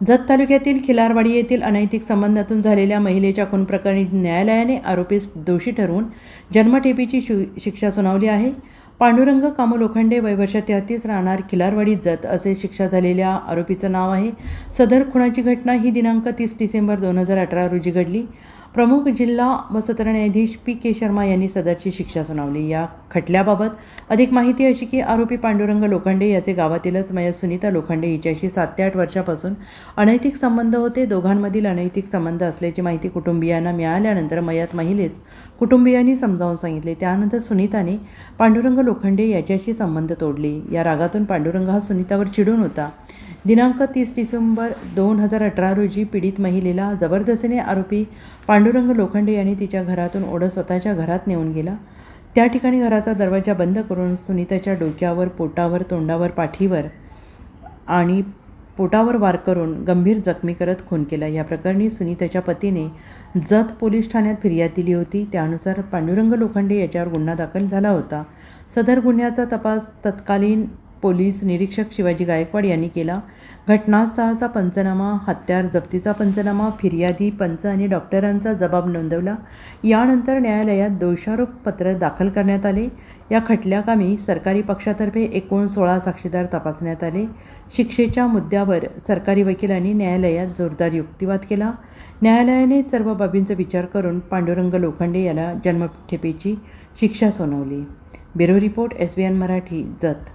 जत तालुक्यातील खिलारवाडी येथील अनैतिक संबंधातून झालेल्या महिलेच्या खून प्रकरणी न्यायालयाने आरोपीस दोषी ठरवून जन्मठेपीची शि शिक्षा सुनावली आहे. पांडुरंग कामू लोखंडे वयवर्ष तेहतीस राहणार खिलारवाडी जत असे शिक्षा झालेल्या आरोपीचं नाव आहे. सदर खुनाची घटना ही दिनांक तीस डिसेंबर दोन हजार अठरा रोजी घडली. प्रमुख जिल्हा व सत्र न्यायाधीश पी के शर्मा यांनी सदरची शिक्षा सुनावली. या खटल्याबाबत अधिक माहिती अशी की आरोपी पांडुरंग लोखंडे याचे गावातीलच मयत सुनीता लोखंडे हिच्याशी सात ते आठ वर्षापासून अनैतिक संबंध होते. दोघांमधील अनैतिक संबंध असल्याची माहिती कुटुंबियांना मिळाल्यानंतर मयात महिलेस कुटुंबियांनी समजावून सांगितले. त्यानंतर सुनीताने पांडुरंग लोखंडे याच्याशी संबंध तोडले. या रागातून पांडुरंग हा सुनीतावर चिडून होता. दिनांक तीस डिसेंबर दोन हजार अठरा रोजी पीडित महिलेला जबरदस्तीने आरोपी पांडुरंग लोखंडे यांनी तिच्या घरातून ओढत स्वतःच्या घरात नेऊन गेला. त्या ठिकाणी घराचा दरवाजा बंद करून सुनीताच्या डोक्यावर पोटावर तोंडावर पाठीवर आणि पोटावर वार करून गंभीर जखमी करत खून केला. या प्रकरणी सुनीताच्या पतीने जत पोलीस ठाण्यात फिर्याद दिली होती. त्यानुसार पांडुरंग लोखंडे याच्यावर गुन्हा दाखल झाला होता. सदर गुन्ह्याचा तपास तत्कालीन पोलीस निरीक्षक शिवाजी गायकवाड यांनी केला. घटनास्थळाचा पंचनामा हत्यार जप्तीचा पंचनामा फिर्यादी पंच आणि डॉक्टरांचा जबाब नोंदवला. यानंतर न्यायालयात दोषारोप पत्र दाखल करण्यात आले. या खटल्याकामी सरकारी पक्षातर्फे एकूण सोळा साक्षीदार तपासण्यात आले. शिक्षेच्या मुद्द्यावर सरकारी वकिलांनी न्यायालयात जोरदार युक्तिवाद केला. न्यायालयाने सर्व बाबींचा विचार करून पांडुरंग लोखंडे याला जन्मठेपेची शिक्षा सुनावली. Bureau report S B N Marathi Jath.